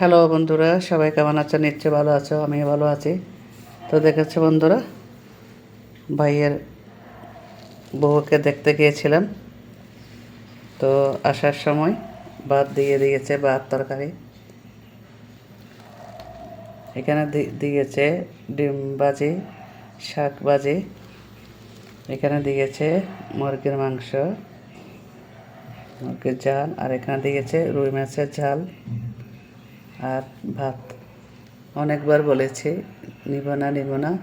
Hello বন্ধুরা, সবাই কেমন আছো? নিশ্চয় ভালো আছো আমি ভালো আছি। তো দেখেছ বন্ধুরা, ভাইয়ের বউকে দেখতে গিয়েছিলাম। তো আসার সময় ভাত দিয়ে দিয়েছে, ভাত তরকারি। এখানে দিয়েছে ডিম ভাজি, শাক ভাজি। এখানে দিয়েছে মুরগির মাংস, মুরগির ঝাল, আর এখানে দিয়েছে রুই মাছের ঝাল। আর ভাত। অনেকবার বলেছি, নিব না নিব না।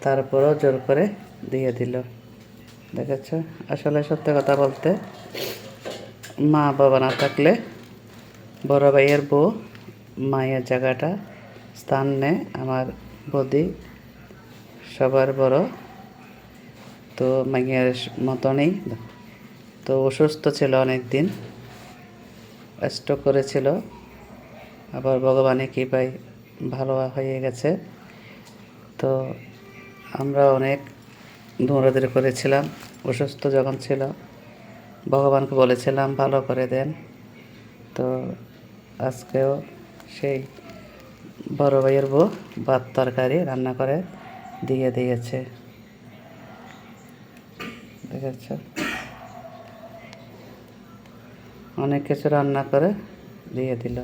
তারপরও জোর করে দিয়ে দিল। দেখেছ? আসলে সত্যি কথা বলতে, মা বাবা না থাকলে বড় ভাইয়ের বউ মায়ের জায়গাটা, স্থান নেয় আমার বদি সবার বড়। তো মাইয়ের মতনই। তো অসুস্থ ছিল অনেক দিন স্ট্রোক করেছিল। আবার ভগবানের কৃপায় ভালো হয়ে গেছে। তো আমরা অনেক দৌড়াদৌড়ি করেছিলাম, অসুস্থ যখন ছিল, ভগবানকে বলেছিলাম, ভালো করে দেন। তো আজকেও সেই বড় ভাইয়ের বউ ভাত তরকারি রান্না করে দিয়ে দিয়েছে। অনেক কিছু রান্না করে দিয়ে দিল।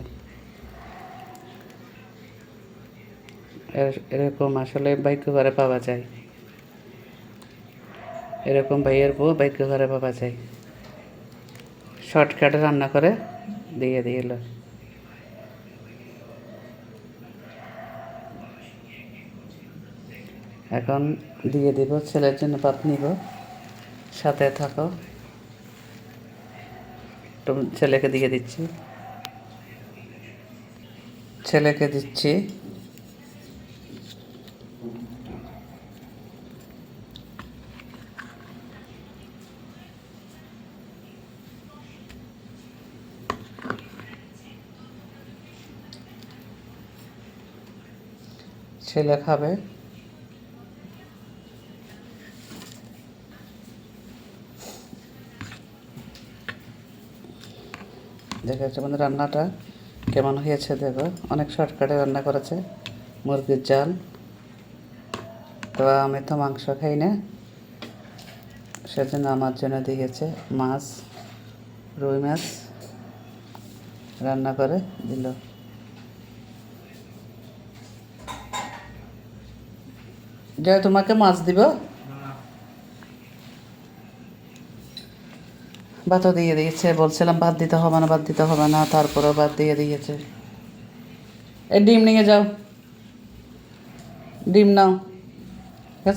এরকম আসলে ভাগ্য ঘরে পাওয়া যায়। এরকম ভাইয়ের বউ ভাগ্য ঘরে পাওয়া যায়। শর্টকাটে রান্না করে দিয়ে দিল। এখন দিয়ে দিব, ছেলের জন্য ভাত নিব। সাথে থাকো। ছেলেকে দিয়ে দিচ্ছি। ছেলেকে দিচ্ছি। ছেলে খাবে দেখেছ মানে রান্নাটা কেমন হয়েছে দেখো। অনেক শর্টকাটে রান্না করেছে, মুরগির জাল। তো আমি তো মাংস খাই না, সেজন্য আমার জন্য দিয়েছে মাছ, রুই মাছ। রান্না করে দিল। জয় তোমাকে মাছ দিব। ভাতও দিয়ে দিয়েছে, বলছিলাম ভাত দিতে হবে না, ভাত দিতে হবে না, তারপরেও ভাত দিয়ে দিয়েছে। এ ডিম নিয়ে যাও। ডিম নাও।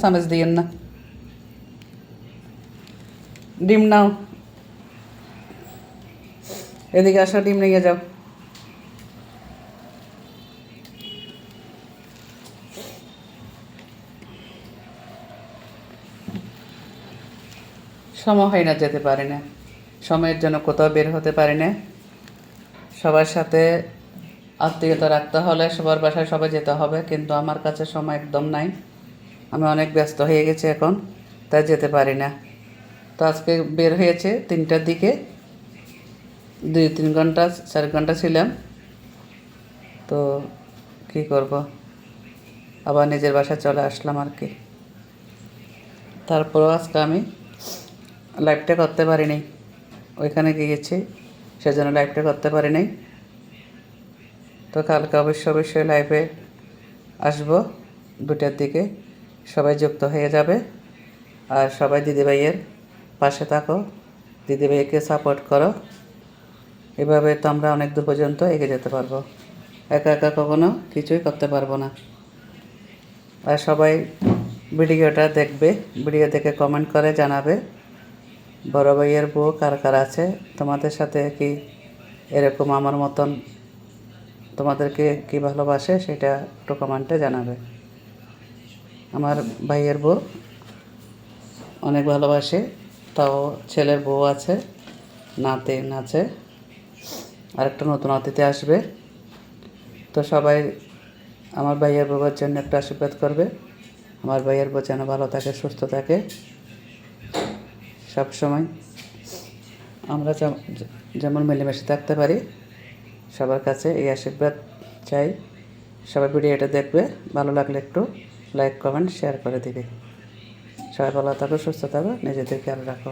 চামচ দিয়েন না। ডিম নাও। এদিকে আসো, ডিম নিয়ে যাও। সময় হয় না যেতে পারে না। সময়ের জন্য কোথাও বের হতে পারে না। সবার সাথে আত্মীয়তা রাখতে হলে সবার বাসায় সবাই যেতে হবে, কিন্তু আমার কাছে সময় একদম নাই। আমি অনেক ব্যস্ত হয়ে গেছি এখন, তাই যেতে পারি না। তো আজকে বের হয়েছে তিনটার দিকে। দুই, তিন ঘণ্টা, চার ঘণ্টা ছিলাম। তো কি করব? আবার নিজের বাসায় চলে আসলাম আর কি। তারপরও আজকে আমি লাইভটা করতে পারিনি। ওইখানে গিয়েছি, সেজন্য লাইভটা করতে পারি নাই তো কালকে অবশ্যই অবশ্যই লাইভে আসব দুটার দিকে। সবাই যুক্ত হয়ে যাবে। আর সবাই দিদিভাইয়ের পাশে থাকো। দিদিভাইকে সাপোর্ট করো। এভাবে তো আমরা অনেক দূর পর্যন্ত এগিয়ে যেতে পারব। একা একা কখনো কিছুই করতে পারব না। আর সবাই ভিডিওটা দেখবে, ভিডিও দেখে কমেন্ট করে জানাবে। বড় ভাইয়ের বউ কার কার আছে? তোমাদের সাথে কি এরকম আমার মতন তোমাদেরকে কি ভালোবাসে সেটা একটু কমেন্টে জানাবে। আমার ভাইয়ের বউ অনেক ভালোবাসে, তাও ছেলের বউ আছে, নাতে নাচে আরেকটা নতুন অতিথি আসবে। তো সবাই আমার ভাইয়ের বউয়ের জন্য একটা আশীর্বাদ করবে। আমার ভাইয়ের বউ যেন ভালো থাকে, সুস্থ থাকে। সব সময় আমরা যেমন মিলেমিশে থাকতে পারি, সবার কাছে এই আশীর্বাদ চাই। সবাই ভিডিওটা দেখবে, ভালো লাগলে একটু লাইক কমেন্ট শেয়ার করে দেবে। সবাই ভালো থাকো, সুস্থ থাকো নিজেদের খেয়াল রাখো।